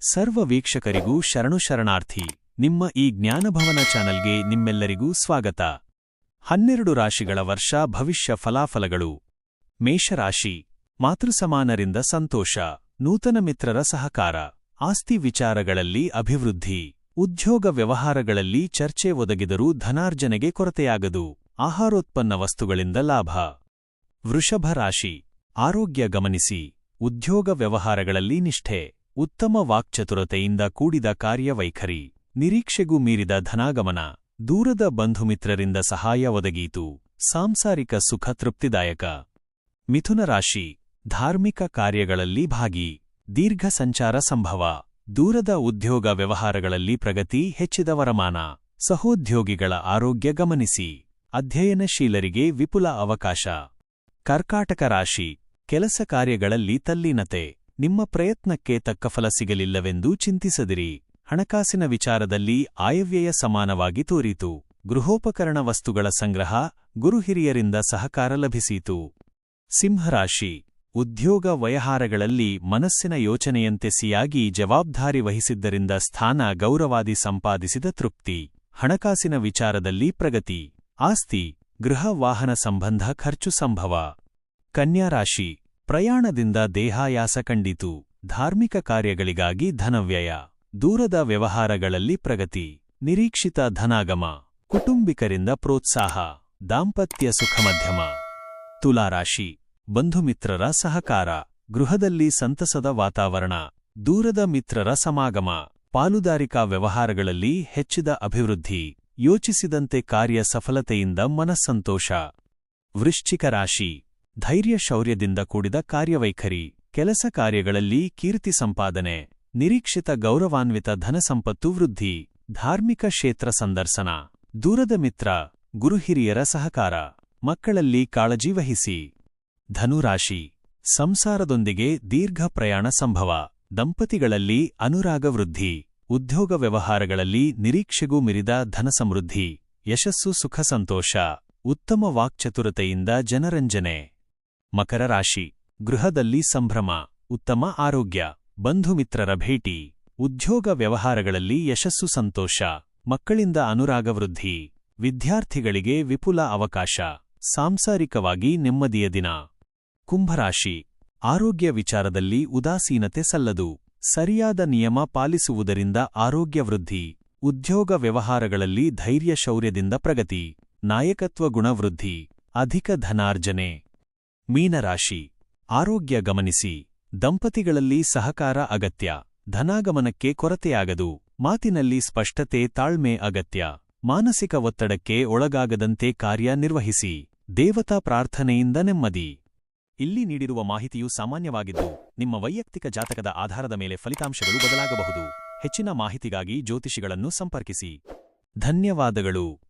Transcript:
ಸರ್ವ ವೀಕ್ಷಕರಿಗೂ ಶರಣು ಶರಣಾರ್ಥಿ. ನಿಮ್ಮ ಈ ಜ್ಞಾನಭವನ ಚಾನಲ್ಗೆ ನಿಮ್ಮೆಲ್ಲರಿಗೂ ಸ್ವಾಗತ. ಹನ್ನೆರಡು ರಾಶಿಗಳ ವರ್ಷ ಭವಿಷ್ಯ ಫಲಾಫಲಗಳು. ಮೇಷರಾಶಿ. ಮಾತೃಸಮಾನರಿಂದ ಸಂತೋಷ. ನೂತನ ಮಿತ್ರರ ಸಹಕಾರ. ಆಸ್ತಿ ವಿಚಾರಗಳಲ್ಲಿ ಅಭಿವೃದ್ಧಿ. ಉದ್ಯೋಗ ವ್ಯವಹಾರಗಳಲ್ಲಿ ಚರ್ಚೆ ಒದಗಿದರೂ ಧನಾರ್ಜನೆಗೆ ಕೊರತೆಯಾಗದು. ಆಹಾರೋತ್ಪನ್ನ ವಸ್ತುಗಳಿಂದ ಲಾಭ. ವೃಷಭ ರಾಶಿ. ಆರೋಗ್ಯ ಗಮನಿಸಿ. ಉದ್ಯೋಗ ವ್ಯವಹಾರಗಳಲ್ಲಿ ನಿಷ್ಠೆ. ಉತ್ತಮ ವಾಕ್ಚತುರತೆಯಿಂದ ಕೂಡಿದ ಕಾರ್ಯವೈಖರಿ. ನಿರೀಕ್ಷೆಗೂ ಮೀರಿದ ಧನಾಗಮನ, ದೂರದ ಬಂಧುಮಿತ್ರರಿಂದ ಸಹಾಯ ಒದಗೀತು. ಸಾಂಸಾರಿಕ ಸುಖ ತೃಪ್ತಿದಾಯಕ. ಮಿಥುನ ರಾಶಿ, ಧಾರ್ಮಿಕ ಕಾರ್ಯಗಳಲ್ಲಿ ಭಾಗಿ. ದೀರ್ಘ ಸಂಚಾರ ಸಂಭವ. ದೂರದ ಉದ್ಯೋಗ ವ್ಯವಹಾರಗಳಲ್ಲಿ ಪ್ರಗತಿ, ಹೆಚ್ಚಿದ ವರಮಾನ. ಸಹೋದ್ಯೋಗಿಗಳ ಆರೋಗ್ಯ ಗಮನಿಸಿ. ಅಧ್ಯಯನಶೀಲರಿಗೆ ವಿಪುಲ ಅವಕಾಶ. ಕರ್ಕಾಟಕ ರಾಶಿ, ಕೆಲಸ ಕಾರ್ಯಗಳಲ್ಲಿ ತಲ್ಲೀನತೆ. ನಿಮ್ಮ ಪ್ರಯತ್ನಕ್ಕೆ ತಕ್ಕ ಫಲ ಸಿಗಲಿಲ್ಲವೆಂದು ಚಿಂತಿಸದಿರಿ. ಹಣಕಾಸಿನ ವಿಚಾರದಲ್ಲಿ ಆಯವ್ಯಯ ಸಮಾನವಾಗಿ ತೋರಿತು. ಗೃಹೋಪಕರಣ ವಸ್ತುಗಳ ಸಂಗ್ರಹ ಗುರುಹಿರಿಯರಿಂದ ಸಹಕಾರ ಲಭಿಸಿತು. ಸಿಂಹರಾಶಿ. ಉದ್ಯೋಗ ವಯಹಾರಗಳಲ್ಲಿ ಮನಸ್ಸಿನ ಯೋಚನೆಯಂತೆ ಸಿಯಾಗಿ ಜವಾಬ್ದಾರಿ ವಹಿಸಿದ್ದರಿಂದ ಸ್ಥಾನ ಗೌರವಾದಿ ಸಂಪಾದಿಸಿದ ತೃಪ್ತಿ. ಹಣಕಾಸಿನ ವಿಚಾರದಲ್ಲಿ ಪ್ರಗತಿ. ಆಸ್ತಿ. ಗೃಹ ವಾಹನ ಸಂಬಂಧ ಖರ್ಚು ಸಂಭವ. ಕನ್ಯಾರಾಶಿ. ಪ್ರಯಾಣದಿಂದ ದೇಹಾಯಾಸ ಕಂಡಿತು. ಧಾರ್ಮಿಕ ಕಾರ್ಯಗಳಿಗಾಗಿ ಧನವ್ಯಯ. ದೂರದ ವ್ಯವಹಾರಗಳಲ್ಲಿ ಪ್ರಗತಿ. ನಿರೀಕ್ಷಿತ ಧನಾಗಮ. ಕುಟುಂಬಿಕರಿಂದ ಪ್ರೋತ್ಸಾಹ. ದಾಂಪತ್ಯ ಸುಖಮಧ್ಯಮ ತುಲಾರಾಶಿ. ಬಂಧುಮಿತ್ರರ ಸಹಕಾರ. ಗೃಹದಲ್ಲಿ ಸಂತಸದ ವಾತಾವರಣ. ದೂರದ ಮಿತ್ರರ ಸಮಾಗಮ. ಪಾಲುದಾರಿಕಾ ವ್ಯವಹಾರಗಳಲ್ಲಿ ಹೆಚ್ಚಿದ ಅಭಿವೃದ್ಧಿ. ಯೋಚಿಸಿದಂತೆ ಕಾರ್ಯ ಸಫಲತೆಯಿಂದ ಮನಸ್ಸಂತೋಷ. ವೃಶ್ಚಿಕ ರಾಶಿ. ಧೈರ್ಯ ಶೌರ್ಯದಿಂದ ಕೂಡಿದ ಕಾರ್ಯವೈಖರಿ. ಕೆಲಸ ಕಾರ್ಯಗಳಲ್ಲಿ ಕೀರ್ತಿ ಸಂಪಾದನೆ, ನಿರೀಕ್ಷಿತ ಗೌರವಾನ್ವಿತ ಧನಸಂಪತ್ತು ವೃದ್ಧಿ, ಧಾರ್ಮಿಕ ಕ್ಷೇತ್ರ ಸಂದರ್ಶನ. ದೂರದ ಮಿತ್ರ, ಗುರುಹಿರಿಯರ ಸಹಕಾರ. ಮಕ್ಕಳಲ್ಲಿ ಕಾಳಜಿ ವಹಿಸಿ. ಧನುರಾಶಿ, ಸಂಸಾರದೊಂದಿಗೆ ದೀರ್ಘ ಪ್ರಯಾಣ ಸಂಭವ. ದಂಪತಿಗಳಲ್ಲಿ ಅನುರಾಗ ವೃದ್ಧಿ. ಉದ್ಯೋಗ ವ್ಯವಹಾರಗಳಲ್ಲಿ ನಿರೀಕ್ಷೆಗೂ ಮಿರಿದ ಧನಸಮೃದ್ಧಿ. ಯಶಸ್ಸು ಸುಖ ಸಂತೋಷ. ಉತ್ತಮ ವಾಕ್ಚತುರತೆಯಿಂದ ಜನರಂಜನೆ. ಮಕರ ರಾಶಿ. ಗೃಹದಲ್ಲಿ ಸಂಭ್ರಮ, ಉತ್ತಮ ಆರೋಗ್ಯ ಬಂಧುಮಿತ್ರರ ಭೇಟಿ, ಉದ್ಯೋಗ ವ್ಯವಹಾರಗಳಲ್ಲಿ ಯಶಸ್ಸು ಸಂತೋಷ, ಮಕ್ಕಳಿಂದ ಅನುರಾಗ ವೃದ್ಧಿ ವಿದ್ಯಾರ್ಥಿಗಳಿಗೆ ವಿಪುಲ ಅವಕಾಶ, ಸಾಂಸಾರಿಕವಾಗಿ ನೆಮ್ಮದಿಯ ದಿನ. ಕುಂಭರಾಶಿ. ಆರೋಗ್ಯ ವಿಚಾರದಲ್ಲಿ ಉದಾಸೀನತೆ ಸಲ್ಲದು. ಸರಿಯಾದ ನಿಯಮ ಪಾಲಿಸುವುದರಿಂದ ಆರೋಗ್ಯ ವೃದ್ಧಿ. ಉದ್ಯೋಗ ವ್ಯವಹಾರಗಳಲ್ಲಿ ಧೈರ್ಯ ಶೌರ್ಯದಿಂದ ಪ್ರಗತಿ. ನಾಯಕತ್ವ ಗುಣವೃದ್ಧಿ. ಅಧಿಕ ಧನಾರ್ಜನೆ. ಮೀನರಾಶಿ. ಆರೋಗ್ಯ ಗಮನಿಸಿ. ದಂಪತಿಗಳಲ್ಲಿ ಸಹಕಾರ ಅಗತ್ಯ. ಧನಾಗಮನಕ್ಕೆ ಕೊರತೆಯಾಗದು. ಮಾತಿನಲ್ಲಿ ಸ್ಪಷ್ಟತೆ ತಾಳ್ಮೆ ಅಗತ್ಯ. ಮಾನಸಿಕ ಒತ್ತಡಕ್ಕೆ ಒಳಗಾಗದಂತೆ ಕಾರ್ಯ ನಿರ್ವಹಿಸಿ. ದೇವತಾ ಪ್ರಾರ್ಥನೆಯಿಂದ ನೆಮ್ಮದಿ. ಇಲ್ಲಿ ನೀಡಿರುವ ಮಾಹಿತಿಯು ಸಾಮಾನ್ಯವಾಗಿದ್ದು, ನಿಮ್ಮ ವೈಯಕ್ತಿಕ ಜಾತಕದ ಆಧಾರದ ಮೇಲೆ ಫಲಿತಾಂಶಗಳು ಬದಲಾಗಬಹುದು. ಹೆಚ್ಚಿನ ಮಾಹಿತಿಗಾಗಿ ಜ್ಯೋತಿಷಿಗಳನ್ನು ಸಂಪರ್ಕಿಸಿ. ಧನ್ಯವಾದಗಳು.